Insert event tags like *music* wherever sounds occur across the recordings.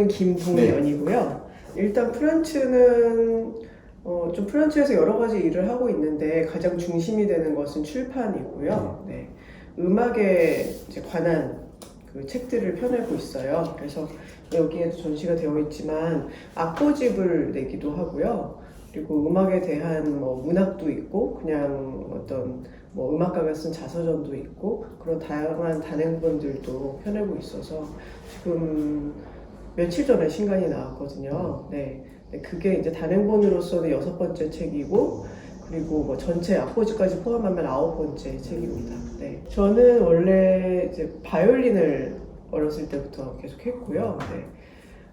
이름은 김동연이고요. 일단 프란츠는 어, 좀 프란츠에서 여러 가지 일을 하고 있는데 가장 중심이 되는 것은 출판이고요. 네. 음악에 이제 관한 그 책들을 펴내고 있어요. 그래서 여기에도 전시가 되어 있지만 악보집을 내기도 하고요. 그리고 음악에 대한 뭐 문학도 있고 그냥 어떤 뭐 음악가가 쓴 자서전도 있고 그런 다양한 단행본들도 펴내고 있어서 지금 며칠 전에 신간이 나왔거든요. 네. 네, 그게 이제 단행본으로서는 여섯 번째 책이고 그리고 뭐 전체 악보집까지 포함하면 아홉 번째 책입니다. 네. 저는 원래 이제 바이올린을 어렸을 때부터 계속 했고요. 네.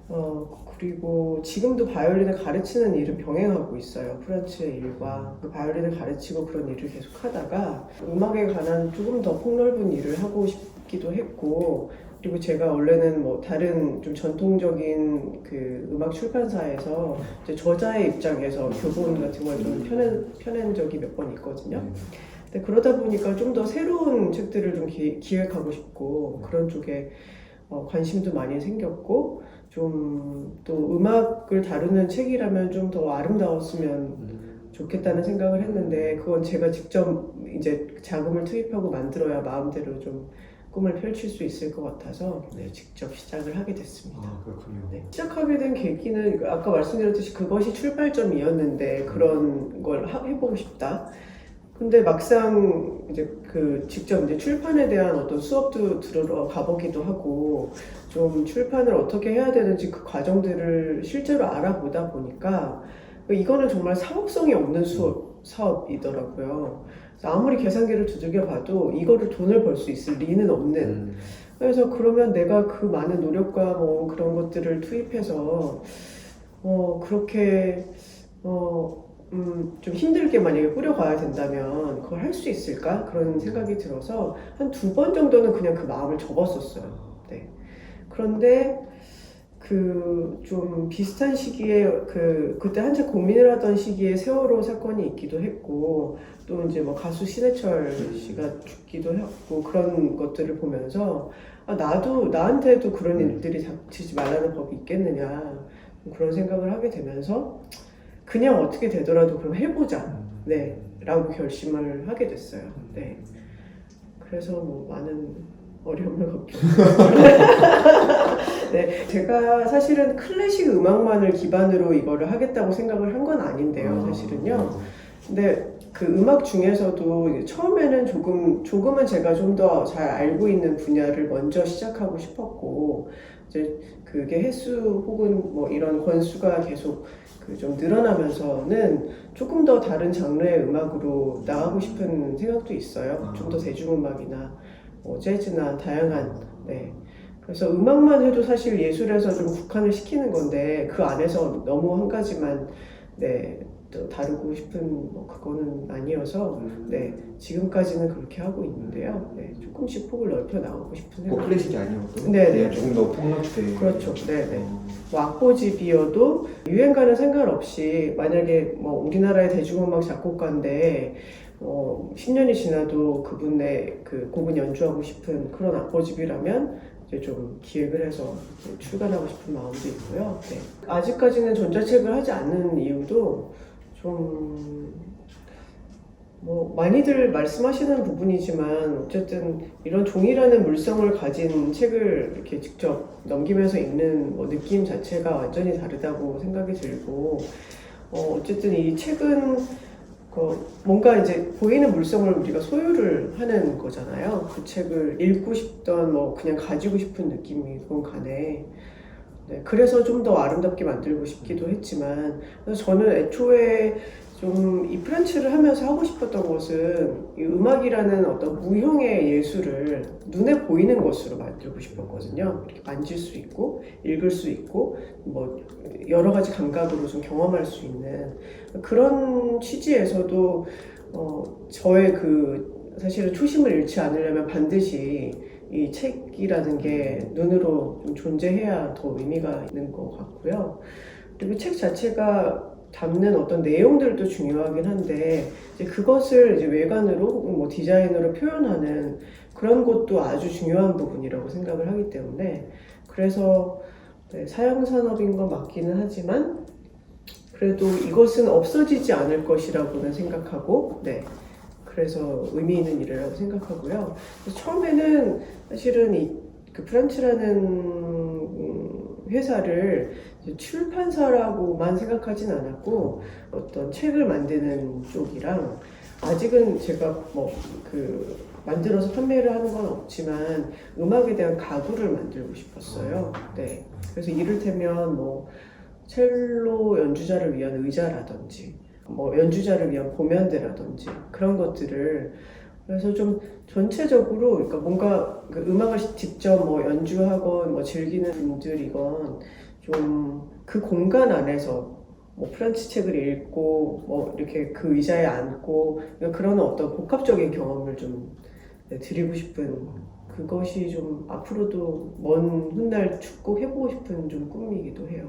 어, 그리고 지금도 바이올린을 가르치는 일은 병행하고 있어요. 프란츠의 일과 그 바이올린을 가르치고 그런 일을 계속 하다가 음악에 관한 조금 더 폭넓은 일을 하고 싶기도 했고 그리고 제가 원래는 뭐 다른 좀 전통적인 그 음악 출판사에서 이제 저자의 입장에서 교본 같은 걸 좀 펴낸, 펴낸 적이 몇 번 있거든요. 근데 그러다 보니까 좀 더 새로운 책들을 좀 기, 기획하고 싶고 그런 쪽에 어, 관심도 많이 생겼고 좀 또 음악을 다루는 책이라면 좀 더 아름다웠으면 좋겠다는 생각을 했는데 그건 제가 직접 이제 자금을 투입하고 만들어야 마음대로 좀 꿈을 펼칠 수 있을 것 같아서 네, 직접 시작을 하게 됐습니다. 아 그렇군요. 네. 시작하게 된 계기는 아까 말씀드렸듯이 그것이 출발점이었는데 그런 걸 하- 해보고 싶다. 근데 막상 이제 그 직접 이제 출판에 대한 어떤 수업도 들으러 가보기도 하고 좀 출판을 어떻게 해야 되는지 그 과정들을 실제로 알아보다 보니까 이거는 정말 사업성이 없는 수업 사업이더라고요. 아무리 계산기를 두들겨 봐도 이거를 돈을 벌 수 있을 리는 없는 음. 그래서 그러면 내가 그 많은 노력과 뭐 그런 것들을 투입해서 어 그렇게 어 음 좀 힘들게 만약에 꾸려가야 된다면 그걸 할 수 있을까 그런 생각이 들어서 한 두 번 정도는 그냥 그 마음을 접었었어요. 네. 그런데 그 좀 비슷한 시기에 그 그때 한참 고민을 하던 시기에 세월호 사건이 있기도 했고 또 이제 뭐 가수 신해철 씨가 죽기도 했고 그런 것들을 보면서 아 나도 나한테도 그런 일들이 닥치지 말라는 법이 있겠느냐 그런 생각을 하게 되면서 그냥 어떻게 되더라도 그럼 해보자 네라고 결심을 하게 됐어요. 네. 그래서 뭐 많은 어려움을 겪고 *laughs* 네, 제가 사실은 클래식 음악만을 기반으로 이거를 하겠다고 생각을 한 건 아닌데요, 사실은요. 근데 그 음악 중에서도 처음에는 조금 조금은 제가 좀 더 잘 알고 있는 분야를 먼저 시작하고 싶었고 이제 그게 횟수 혹은 뭐 이런 권수가 계속 그 좀 늘어나면서는 조금 더 다른 장르의 음악으로 나가고 싶은 생각도 있어요. 좀 더 대중음악이나 뭐 재즈나 다양한 네. 그래서 음악만 해도 사실 예술에서 좀 국한을 시키는 건데 그 안에서 너무 한 가지만 네, 또 다루고 싶은 뭐 그거는 아니어서 네, 지금까지는 그렇게 하고 있는데요. 네, 조금씩 폭을 넓혀 나가고 싶은 꼭 생각. 클래식이 아니어도 네, 네. 그냥 조금 더 폭넓게 그렇죠. 네, 네. 어, 뭐 악보집이어도 유행가는 상관없이 만약에 뭐 우리나라의 대중음악 작곡가인데 어, 10년이 지나도 그분의 그 곡은 연주하고 싶은 그런 악보집이라면 이제 좀 기획을 해서 좀 출간하고 싶은 마음도 있고요. 네. 아직까지는 전자책을 하지 않는 이유도 좀 뭐 많이들 말씀하시는 부분이지만 어쨌든 이런 종이라는 물성을 가진 책을 이렇게 직접 넘기면서 읽는 뭐 느낌 자체가 완전히 다르다고 생각이 들고 어, 어쨌든 이 책은 그 뭔가 이제 보이는 물성을 우리가 소유를 하는 거잖아요. 그 책을 읽고 싶던 뭐 그냥 가지고 싶은 느낌이건 간에 네, 그래서 좀 더 아름답게 만들고 싶기도 했지만 그래서 저는 애초에 좀 이 프란츠를 하면서 하고 싶었던 것은 이 음악이라는 어떤 무형의 예술을 눈에 보이는 것으로 만들고 싶었거든요. 이렇게 만질 수 있고 읽을 수 있고 뭐 여러 가지 감각으로 좀 경험할 수 있는 그런 취지에서도 어, 저의 그 사실은 초심을 잃지 않으려면 반드시 이 책이라는 게 눈으로 좀 존재해야 더 의미가 있는 것 같고요. 그리고 책 자체가 담는 어떤 내용들도 중요하긴 한데 이제 그것을 이제 외관으로 뭐 디자인으로 표현하는 그런 것도 아주 중요한 부분이라고 생각을 하기 때문에 그래서 네, 사양 산업인 건 맞기는 하지만 그래도 이것은 없어지지 않을 것이라고는 생각하고 네. 그래서 의미 있는 일이라고 생각하고요. 처음에는 사실은 이 그 프란츠라는 음, 회사를 출판사라고만 생각하진 않았고 어떤 책을 만드는 쪽이랑 아직은 제가 뭐 그 만들어서 판매를 하는 건 없지만 음악에 대한 가구를 만들고 싶었어요. 네. 그래서 이를테면 뭐 첼로 연주자를 위한 의자라든지 뭐 연주자를 위한 보면대라든지 그런 것들을 그래서 좀 전체적으로 그러니까 뭔가 그 음악을 직접 뭐 연주하건 뭐 즐기는 분들이건 좀 그 공간 안에서 뭐 프란치 책을 읽고 뭐 이렇게 그 의자에 앉고 그러니까 그런 어떤 복합적인 경험을 좀 네, 드리고 싶은 그것이 좀 앞으로도 먼 훗날 축구 해보고 싶은 좀 꿈이기도 해요.